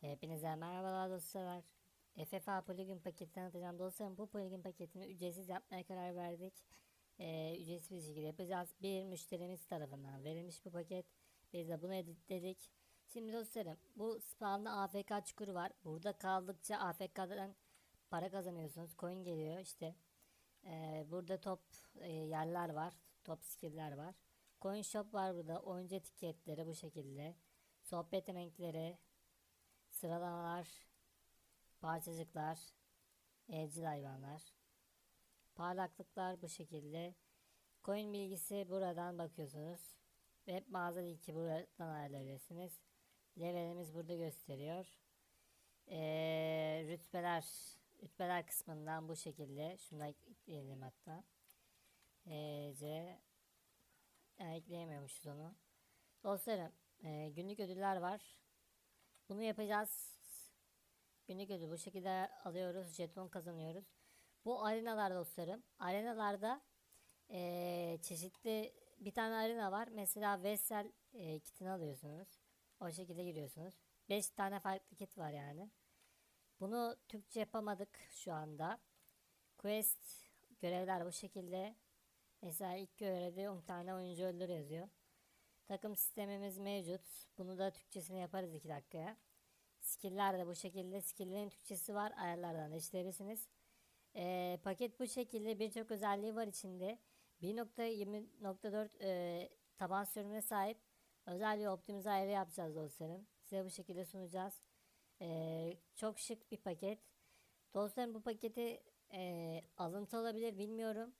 Hepinize merhabalar dostlar. FFA plugin paketi tanıtacağım dostlarım. Bu plugin paketini ücretsiz yapmaya karar verdik. Ee, ücretsiz bir şekilde yapacağız. Bir müşterimiz tarafından verilmiş bu paket. Biz de bunu editledik. Şimdi dostlarım bu spawn'da AFK çukuru var. Burada kaldıkça AFK'dan para kazanıyorsunuz. Coin geliyor işte. Ee, burada top e, yerler var. Top skill'ler var. Coin shop var burada. Oyuncu etiketleri bu şekilde. Sohbet renkleri, Sıralamalar, parçacıklar, evcil hayvanlar, parlaklıklar bu şekilde. Coin bilgisi buradan bakıyorsunuz. Web mağaza linki buradan ayarlayabilirsiniz. Levelimiz burada gösteriyor. Ee, rütbeler, rütbeler kısmından bu şekilde. Şunu ekleyelim hatta. Ee, C yani ekleyemiyormuşuz onu. Dostlarım, e, günlük ödüller var. Bunu yapacağız. Günlük ödül bu şekilde alıyoruz. Jeton kazanıyoruz. Bu arenalar dostlarım. Arenalarda eee, çeşitli bir tane arena var. Mesela Vessel eee, kitini alıyorsunuz. O şekilde giriyorsunuz. 5 tane farklı kit var yani. Bunu Türkçe yapamadık şu anda. Quest görevler bu şekilde. Mesela ilk görevde 10 tane oyuncu öldür yazıyor. Takım sistemimiz mevcut. Bunu da Türkçesini yaparız 2 dakikaya. Skill'ler de bu şekilde. Skill'lerin Türkçesi var. Ayarlardan değiştirebilirsiniz. Ee, paket bu şekilde birçok özelliği var içinde. 1.20.4 e, taban sürümüne sahip. Özelliği optimize ayarı yapacağız dostlarım. Size bu şekilde sunacağız. Ee, çok şık bir paket. Dostlarım bu paketi e, alıntı olabilir bilmiyorum.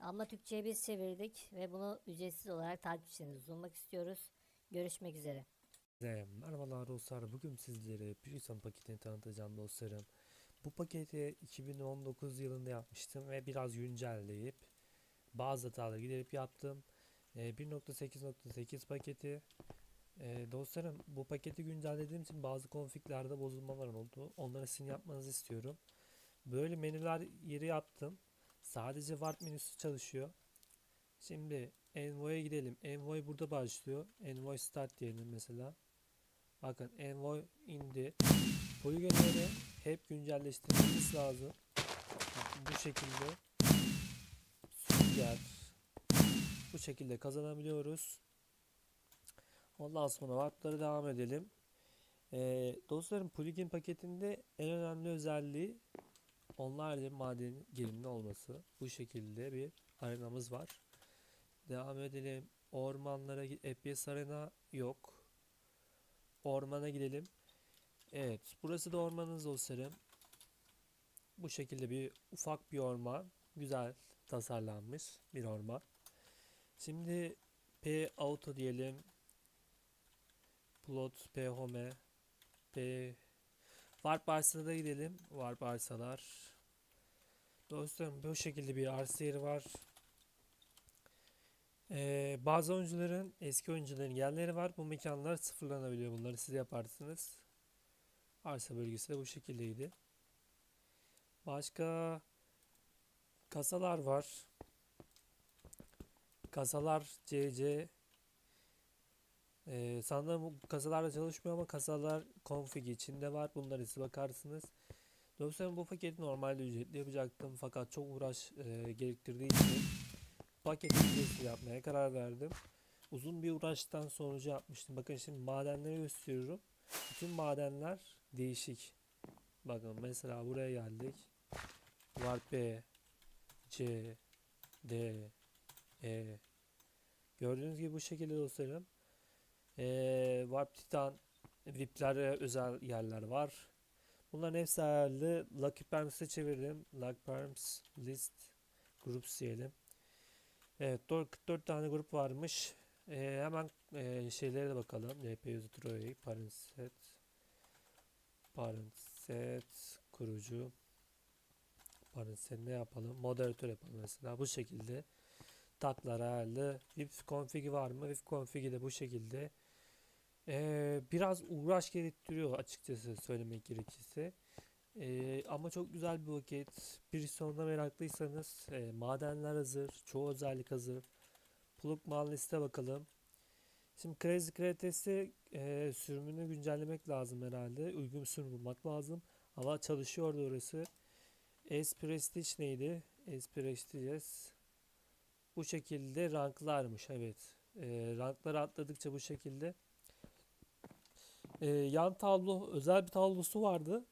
Ama Türkçe'ye biz çevirdik ve bunu ücretsiz olarak takipçilerinize sunmak istiyoruz. Görüşmek üzere. Merhabalar dostlar. Bugün sizlere Prison paketini tanıtacağım dostlarım. Bu paketi 2019 yılında yapmıştım ve biraz güncelleyip bazı hataları giderip yaptım. Ee, 1.8.8 paketi. Ee, dostlarım bu paketi güncellediğim için bazı konfiglerde bozulmalar oldu. Onları sizin yapmanızı istiyorum. Böyle menüler yeri yaptım. Sadece Warp menüsü çalışıyor. Şimdi Envoy'a gidelim. Envoy burada başlıyor. Envoy start diyelim mesela. Bakın Envoy indi. Poligonları hep güncelleştirmemiz lazım. Bu şekilde sünger bu şekilde kazanabiliyoruz. Ondan sonra warp'lara devam edelim. Ee, dostlarım plugin paketinde en önemli özelliği onlarca maden girimli olması. Bu şekilde bir arenamız var. Devam edelim. Ormanlara. FPS arena yok. Ormana gidelim. Evet. Burası da ormanınız dostlarım. Bu şekilde bir ufak bir orman. Güzel tasarlanmış bir orman. Şimdi P auto diyelim. Plot P home P Warp arsalara gidelim. Warp arsalar. Dostlarım bu şekilde bir arsa yeri var. Ee, bazı oyuncuların, eski oyuncuların yerleri var. Bu mekanlar sıfırlanabiliyor. Bunları siz yaparsınız. Arsa bölgesi de bu şekildeydi. Başka kasalar var. Kasalar CC ee, sanırım bu kasalarla çalışmıyor ama kasalar config içinde var. Bunları siz bakarsınız. Dostlarım bu paketi normalde ücretli yapacaktım fakat çok uğraş e, gerektirdiği için paket ücretsiz yapmaya karar verdim. Uzun bir uğraştan sonucu yapmıştım. Bakın şimdi madenleri gösteriyorum. Bütün madenler değişik. Bakın mesela buraya geldik. Warp B, C, D, E. Gördüğünüz gibi bu şekilde dostlarım. Ee, Warp Titan VIP'lere özel yerler var. Bunların hepsi ayarlı. Lucky Perms'e çevirdim. Lucky Perms List Groups diyelim. Evet 4, 44 tane grup varmış. Ee, hemen e, şeylere de bakalım. LP User Troy, Parent Set, Parent Set, kurucu. Parent Set ne yapalım? Moderatör yapalım mesela. Bu şekilde. Tatlar ayarlı. VIP config'i var mı? VIP config'i de bu şekilde. Ee, biraz uğraş gerektiriyor açıkçası söylemek gerekirse. Ee, ama çok güzel bir paket. Bir sonuna meraklıysanız e, madenler hazır. Çoğu özellik hazır. Plug mal liste bakalım. Şimdi Crazy Creates'i e, sürümünü güncellemek lazım herhalde. Uygun sürüm bulmak lazım. Ama çalışıyordu orası. S Prestige neydi? S Prestige bu şekilde ranklarmış evet. E, rankları atladıkça bu şekilde. E, yan tablo özel bir tablosu vardı.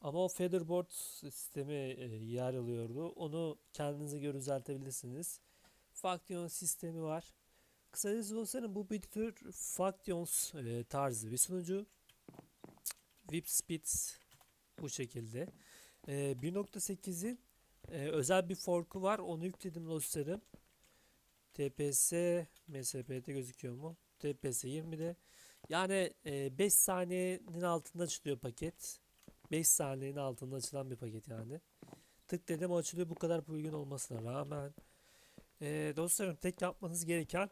Ama o featherboard sistemi e, yer alıyordu. Onu kendinize göre düzeltebilirsiniz. Faction sistemi var. Kısacası dostlarım bu bir tür Factions e, tarzı bir sunucu. Whipspits bu şekilde. E, 1.8'in e, özel bir fork'u var. Onu yükledim dostlarım. TPS MSP'de gözüküyor mu? TPS 20'de. Yani e, 5 saniyenin altında açılıyor paket. 5 saniyenin altında açılan bir paket yani. Tık dedim açılıyor bu kadar uygun olmasına rağmen. E, dostlarım tek yapmanız gereken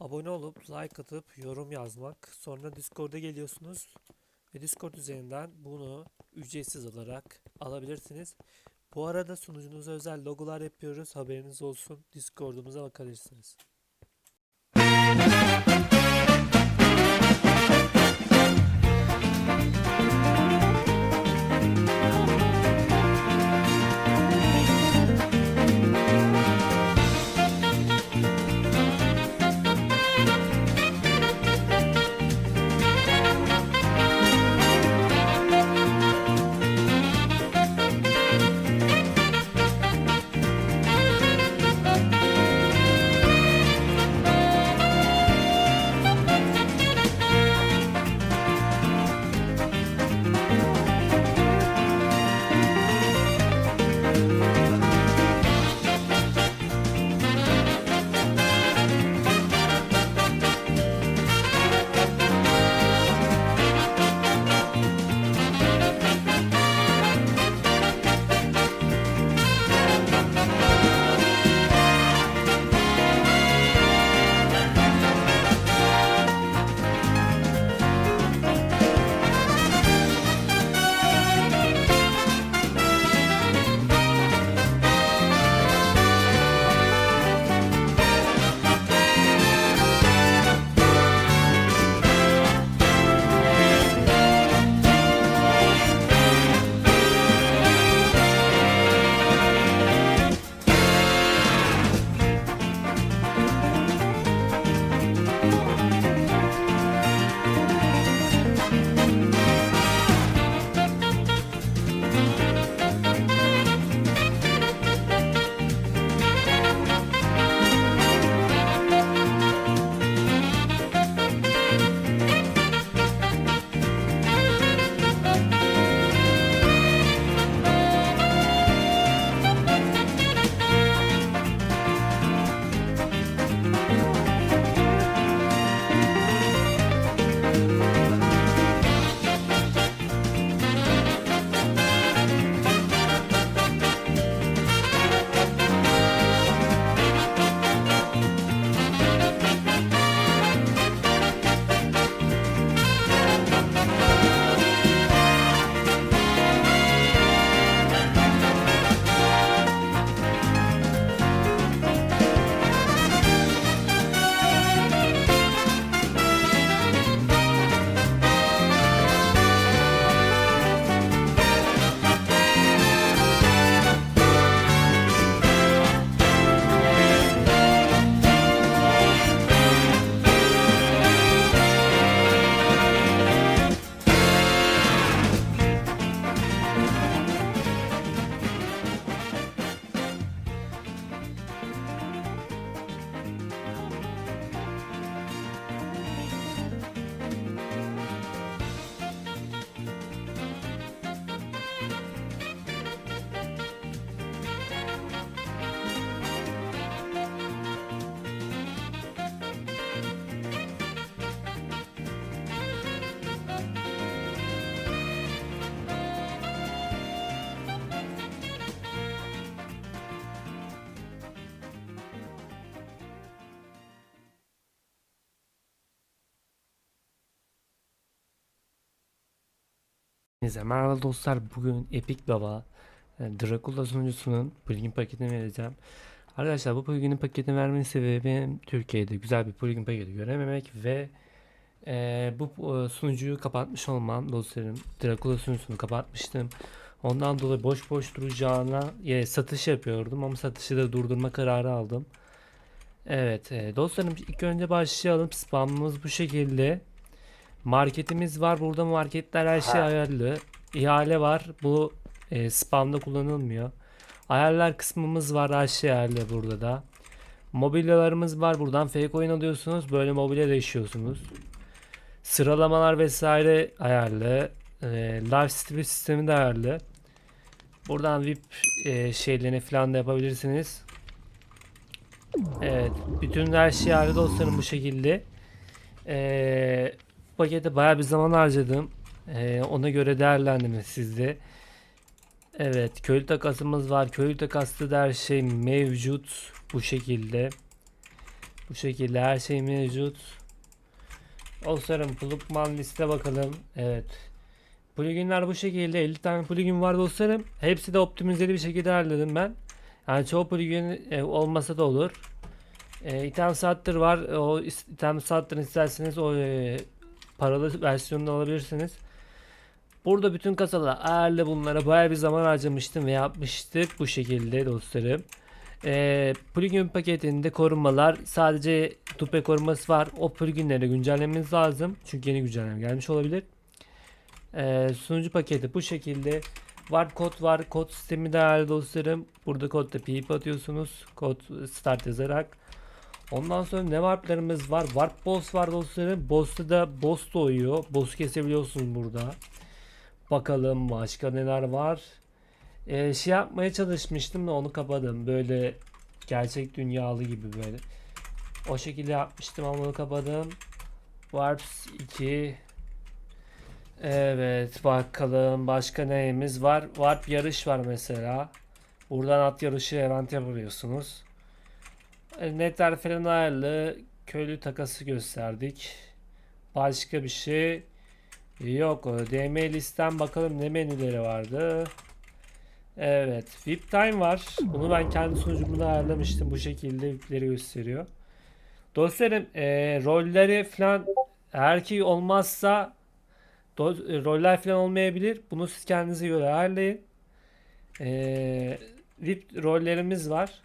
abone olup like atıp yorum yazmak. Sonra Discord'a geliyorsunuz ve Discord üzerinden bunu ücretsiz olarak alabilirsiniz. Bu arada sunucunuza özel logolar yapıyoruz. Haberiniz olsun. Discord'umuza bakabilirsiniz. Neyse merhaba dostlar bugün Epic Baba e, Dracula sunucusunun plugin paketini vereceğim. Arkadaşlar bu pluginin paketini vermenin sebebim Türkiye'de güzel bir plugin paketi görememek ve eee, bu e, sunucuyu kapatmış olmam dostlarım. Dracula sunucusunu kapatmıştım. Ondan dolayı boş boş duracağına e, satış yapıyordum ama satışı da durdurma kararı aldım. Evet e, dostlarım ilk önce başlayalım. Spamımız bu şekilde. Marketimiz var. Burada marketler her şey ayarlı. İhale var. Bu e, spamda kullanılmıyor. Ayarlar kısmımız var. Her şey ayarlı burada da. Mobilyalarımız var. Buradan fake oyun alıyorsunuz. Böyle mobilya değişiyorsunuz. Sıralamalar vesaire ayarlı. E, live stream sistemi de ayarlı. Buradan VIP e, şeylerini falan da yapabilirsiniz. Evet. Bütün her şey ayarlı dostlarım bu şekilde. E, bu pakete bayağı bir zaman harcadım. E, ona göre değerlendirme sizde. Evet, köylü takasımız var. Köylü takaslı da her şey mevcut bu şekilde. Bu şekilde her şey mevcut. Dostlarım plugman liste bakalım. Evet. Pluginler bu şekilde 50 tane plugin var dostlarım. Hepsi de optimizeli bir şekilde ayarladım ben. Yani çoğu plugin e, olmasa da olur. E, item sattır var. O item sattır isterseniz o e, paralı versiyonunu alabilirsiniz. Burada bütün kasalar ayarlı bunlara bayağı bir zaman harcamıştım ve yapmıştık bu şekilde dostlarım. Ee, plugin paketinde korumalar sadece tupe koruması var. O pluginleri güncellememiz lazım. Çünkü yeni güncelleme gelmiş olabilir. Ee, sunucu paketi bu şekilde. Var kod var. Kod sistemi de ayarlı dostlarım. Burada kodda pip atıyorsunuz. Kod start yazarak. Ondan sonra ne warplarımız var? Warp boss var dostlarım. Boss'ta da boss doğuyor. Boss'u kesebiliyorsunuz burada. Bakalım başka neler var. Ee, şey yapmaya çalışmıştım da onu kapadım. Böyle gerçek dünyalı gibi böyle. O şekilde yapmıştım ama onu kapadım. Warps 2. Evet bakalım başka neyimiz var. Warp yarış var mesela. Buradan at yarışı event yapabiliyorsunuz. Netler falan ayarlı. Köylü takası gösterdik. Başka bir şey yok. DM listem bakalım ne menüleri vardı. Evet. VIP time var. Bunu ben kendi sunucumda ayarlamıştım. Bu şekilde VIP'leri gösteriyor. Dostlarım e, rolleri falan eğer ki olmazsa do- e, roller falan olmayabilir. Bunu siz kendinize göre ayarlayın. E, VIP rollerimiz var.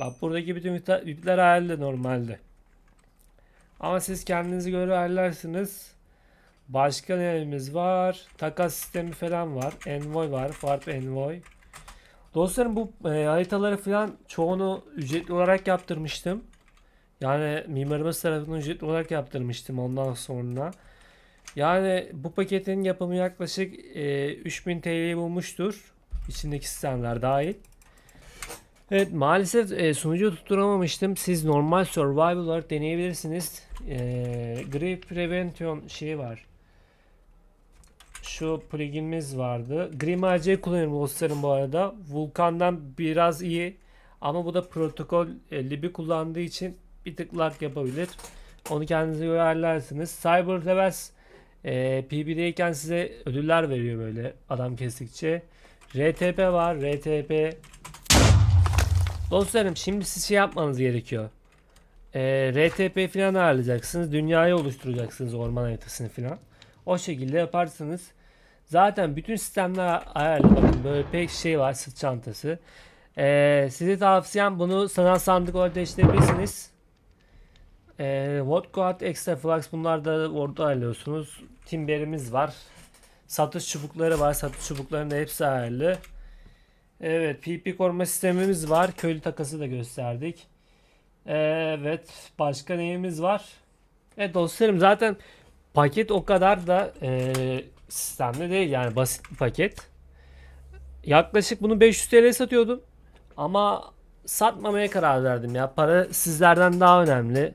Bak buradaki bütün VIP'ler ayarlı normalde. Ama siz kendinize göre ayarlarsınız. Başka neyimiz var? Takas sistemi falan var. Envoy var. Warp Envoy. Dostlarım bu e, haritaları falan çoğunu ücretli olarak yaptırmıştım. Yani mimarımız tarafından ücretli olarak yaptırmıştım ondan sonra. Yani bu paketin yapımı yaklaşık e, 3000 TL'yi bulmuştur. İçindeki sistemler dahil. Evet maalesef e, sunucu tutturamamıştım. Siz normal survival olarak deneyebilirsiniz. E, Grave Prevention şeyi var. Şu pluginimiz vardı. Grim kullanıyorum dostlarım bu arada. Vulkan'dan biraz iyi. Ama bu da protokol e, libi kullandığı için bir tık lag yapabilir. Onu kendinize göre ayarlarsınız. Cyber Rebels e, PB'deyken size ödüller veriyor böyle adam kestikçe. RTP var. RTP Dostlarım şimdi siz şey yapmanız gerekiyor. E, RTP falan ayarlayacaksınız. Dünyayı oluşturacaksınız orman haritasını falan. O şekilde yaparsınız. Zaten bütün sistemler ayarlı. Bakın böyle pek şey var sırt çantası. Ee, size tavsiyem bunu sanal sandık olarak değiştirebilirsiniz. Ee, Vodka Extra Flux bunlar da orada ayarlıyorsunuz. Timberimiz var. Satış çubukları var. Satış çubuklarının hepsi ayarlı. Evet PP koruma sistemimiz var. Köylü takası da gösterdik. Evet başka neyimiz var? Evet dostlarım zaten paket o kadar da e, sistemli değil yani basit bir paket. Yaklaşık bunu 500 TL satıyordum. Ama satmamaya karar verdim ya. Para sizlerden daha önemli.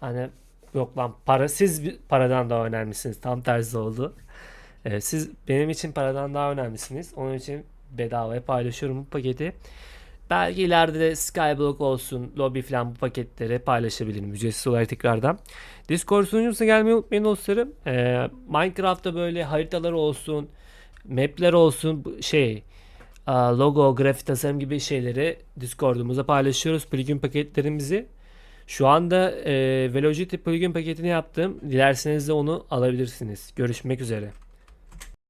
Hani yok lan para siz paradan daha önemlisiniz. Tam tersi oldu. Evet, siz benim için paradan daha önemlisiniz. Onun için bedavaya paylaşıyorum bu paketi. Belki ileride de Skyblock olsun, lobby falan bu paketleri paylaşabilirim ücretsiz olarak tekrardan. Discord sunucumuza gelmeyi unutmayın dostlarım. Ee, Minecraft'ta böyle haritalar olsun, mapler olsun, şey logo, grafik tasarım gibi şeyleri Discord'umuza paylaşıyoruz plugin paketlerimizi. Şu anda e, Velocity plugin paketini yaptım. Dilerseniz de onu alabilirsiniz. Görüşmek üzere.